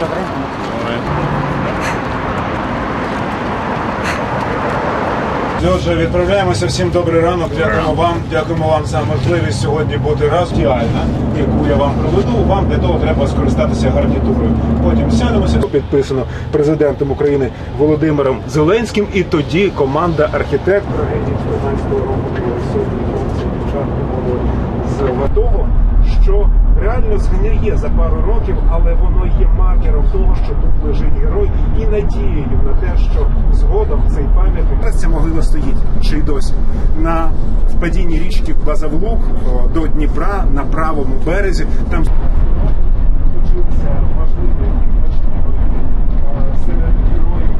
Добре. Отже, відправляємося. Всім добрий ранок. Дякуємо вам. Дякуємо вам за можливість сьогодні бути раз діальна, яку я вам проведу. Вам для того треба скористатися гарнітурою. Потім сядемося. Підписано президентом України Володимиром Зеленським. І тоді команда архітектора з того, що реально згниє за пару років, але воно є маркером того, що тут лежить герой, і надією на те, що згодом цей пам'ятник ця могила стоїть чи й досі на впадінні річки Базавлук до Дніпра на правому березі. Там точилися важливі і важливі е, серед героїв.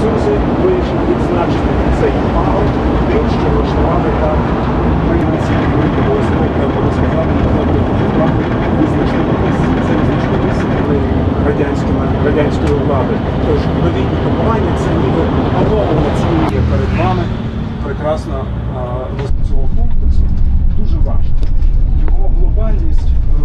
Союзи вирішив відзначити цей пагор тим, що влаштували там майданці Великого треба сказати, визначили це визначились радянськими радянської влади. Тож новітні поховання це ніби оновлення цієї перед вами прекрасно а, цього комплексу. Дуже важко. Його глобальність е,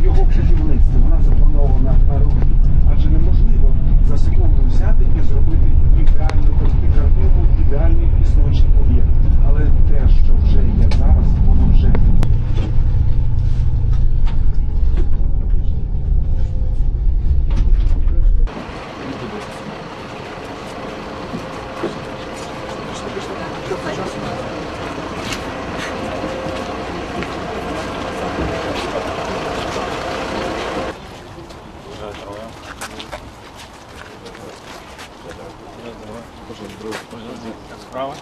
в його будівництві вона запланована на роки. Адже неможливо за секунду взяти і зробити ідеальну і картину, ідеальний існуючий об'єкт. Але те, що вже є зараз, воно вже Справа?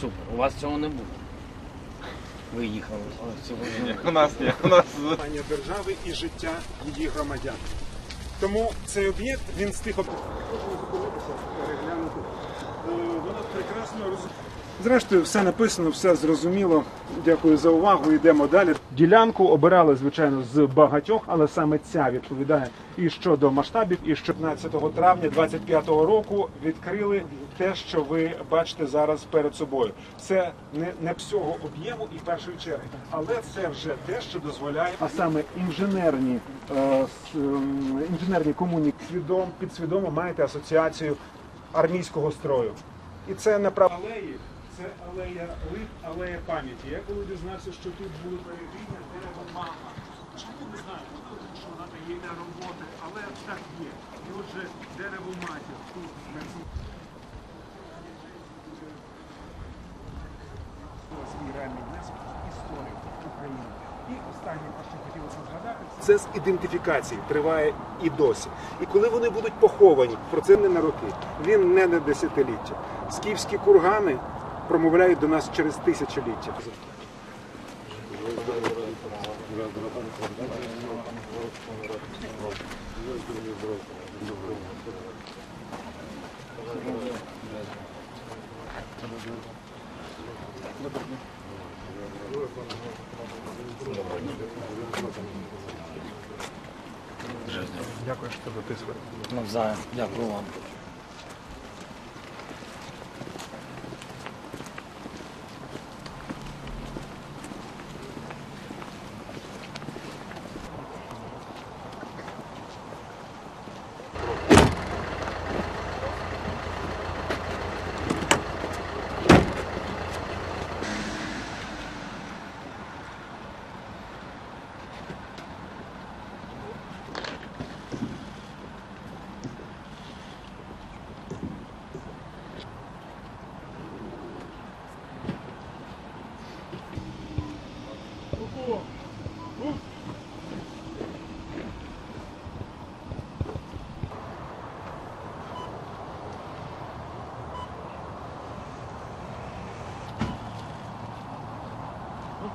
Супер. У вас цього не було. Ви їхали. цього не було. У нас ні, у нас Пання держави і життя її громадян. Тому цей об'єкт він з тих об- переглянути. Е, Воно прекрасно роз... Зрештою, все написано, все зрозуміло. Дякую за увагу. Йдемо далі. Ділянку обирали, звичайно, з багатьох, але саме ця відповідає і щодо масштабів, і що 15 травня 25-го року відкрили те, що ви бачите зараз перед собою. Це не, не всього об'єму і першої черги, але це вже те, що дозволяє, а саме інженерні е, інженерні комуні свідом підсвідомо маєте асоціацію армійського строю. І це направ алеї, це алея лип, алея пам'яті. Я коли дізнався, що тут були перевірення дерево мама. Чому не знаю, можливо, що вона є для роботи, але так є. І отже, дерево матір тут на цій свій реальний внесок України. І останнє, про що хотілося згадати, це з ідентифікації триває і досі. І коли вони будуть поховані, про це не на роки, він не на десятиліття. Скіфські кургани промовляють до нас через тисячоліття. Дякую, що дотисли. Навзаєм. Дякую вам.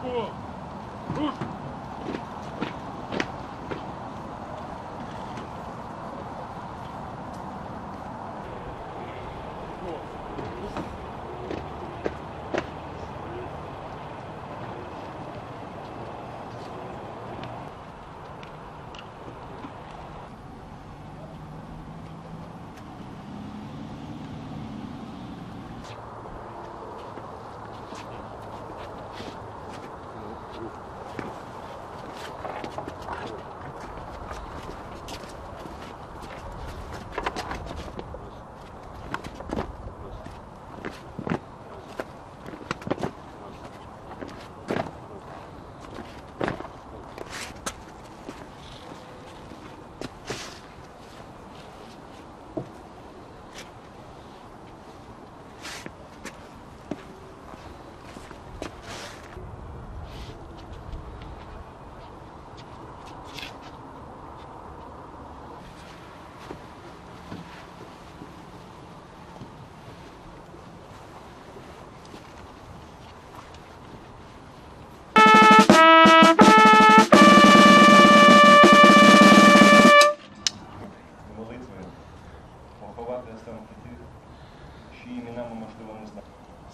Cool.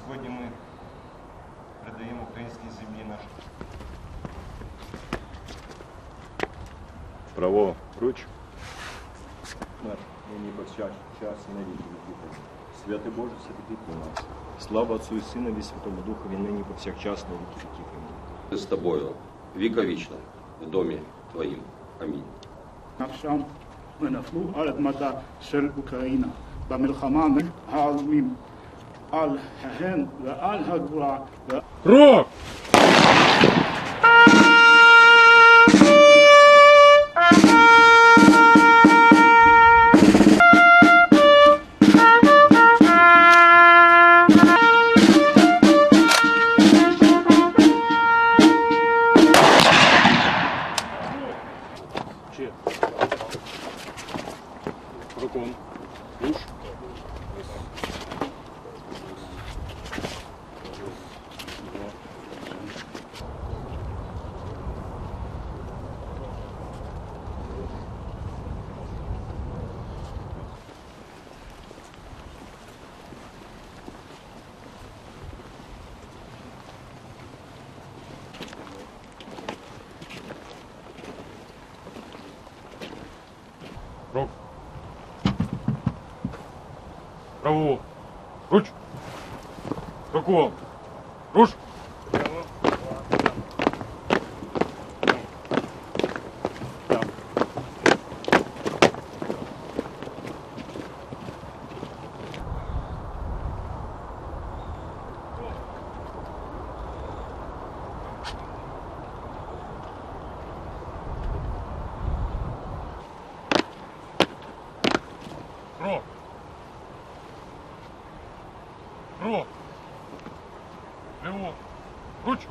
Сьогодні ми передаємо українській землі наш Право руч. Мер, нині повсяч, час і на віки віків. Святи Боже, святий у нас. Слава Отцу і Синові, і Святому Духові, нині повсякчас на віки віків. Амінь. с тобою вековечно в доме твоим. Аминь. נפשם ונפלו על אדמתה של אוקראינה במלחמה העלומים al-Hen al-Hadura! Рук. Право. Руч. Руку. Руш. Mucho.